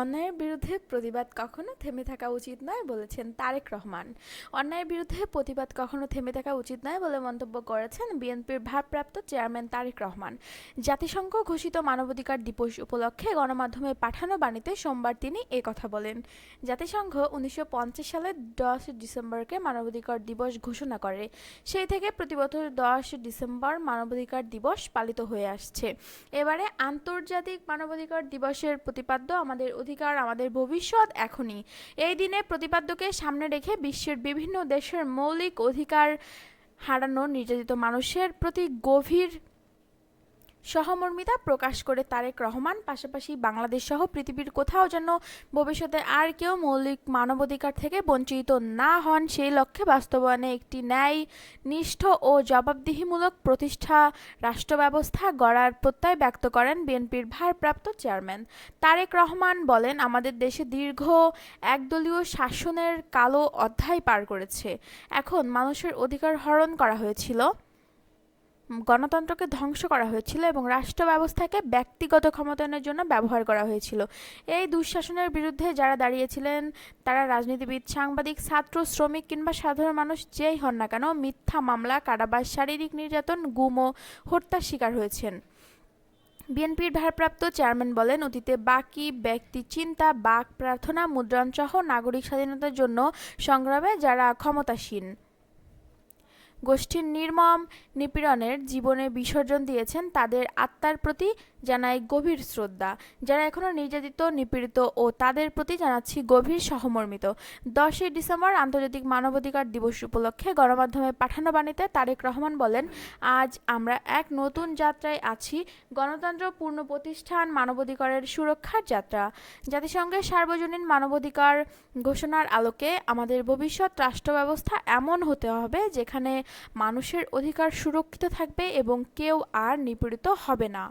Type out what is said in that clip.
অন্যায়ের বিরুদ্ধে প্রতিবাদ কখনো থেমে থাকা উচিত নয় বলেছেন তারেক রহমান। অন্যায়ের বিরুদ্ধে প্রতিবাদ কখনো থেমে থাকা উচিত নয় বলে মন্তব্য করেছেন বিএনপির ভারপ্রাপ্ত চেয়ারম্যান তারেক রহমান। জাতিসংঘ ঘোষিত মানবাধিকার দিবস উপলক্ষে গণমাধ্যমে পাঠানো বাণীতে সোমবার তিনি এ কথা বলেন। জাতিসংঘ উনিশশো সালের দশ ডিসেম্বরকে মানবাধিকার দিবস ঘোষণা করে। সেই থেকে প্রতিবছর দশ ডিসেম্বর মানবাধিকার দিবস পালিত হয়ে আসছে। এবারে আন্তর্জাতিক মানবাধিকার দিবসের প্রতিপাদ্য আমাদের অধিকার আমাদের ভবিষ্যৎ এখনই। এই দিনে প্রতিপাদ্যকে সামনে রেখে বিশ্বের বিভিন্ন দেশের মৌলিক অধিকার হারানো নির্যাতিত মানুষের প্রতি গভীর সহমর্মিতা প্রকাশ করে তারেক রহমান, পাশাপাশি বাংলাদেশ সহ পৃথিবীর কোথাও যেন ভবিষ্যতে আর কেউ মৌলিক মানবাধিকার থেকে বঞ্চিত না হন, সেই লক্ষ্যে বাস্তবায়নে একটি ন্যায় নিষ্ঠ ও জবাবদিহিমূলক প্রতিষ্ঠা রাষ্ট্র ব্যবস্থা গড়ার প্রত্যয় ব্যক্ত করেন বিএনপির ভারপ্রাপ্ত চেয়ারম্যান। তারেক রহমান বলেন, আমাদের দেশে দীর্ঘ একদলীয় শাসনের কালো অধ্যায় পার করেছে। এখন মানুষের অধিকার হরণ করা হয়েছিল। গণতন্ত্রকে ধ্বংস করা হয়েছিল এবং রাষ্ট্র ব্যবস্থাকে ব্যক্তিগত ক্ষমতায়নের জন্য ব্যবহার করা হয়েছিল। এই দুঃশাসনের বিরুদ্ধে যারা দাঁড়িয়েছিলেন, তারা রাজনীতিবিদ, সাংবাদিক, ছাত্র, শ্রমিক কিংবা সাধারণ মানুষ যেই হন না কেন, মিথ্যা মামলা, কারাবাস, শারীরিক নির্যাতন, গুম ও হত্যার শিকার হয়েছেন। বিএনপির ভারপ্রাপ্ত চেয়ারম্যান বলেন, অতীতে বাকি ব্যক্তি চিন্তা, বাক প্রার্থনা মুদ্রণসহ নাগরিক স্বাধীনতার জন্য সংগ্রামে যারা ক্ষমতাসীন গোষ্ঠীর নির্মম নিপীড়নের জীবনে বিসর্জন দিয়েছেন তাদের আত্মার প্রতি জানাই গভীর শ্রদ্ধা, যারা এখনও নির্যাতিত, নিপীড়িত ও তাদের প্রতি জানাচ্ছি গভীর সহমর্মিত। দশই ডিসেম্বর আন্তর্জাতিক মানবাধিকার দিবস উপলক্ষে গণমাধ্যমে পাঠানো বাণীতে তারেক রহমান বলেন, আজ আমরা এক নতুন যাত্রায় আছি, গণতন্ত্র পূর্ণ প্রতিষ্ঠান, মানবাধিকারের সুরক্ষার যাত্রা। জাতিসংঘের সার্বজনীন মানবাধিকার ঘোষণার আলোকে আমাদের ভবিষ্যৎ রাষ্ট্র ব্যবস্থা এমন হতে হবে যেখানে মানুষের অধিকার সুরক্ষিত থাকবে এবং কেউ আর নিপীড়িত হবে না।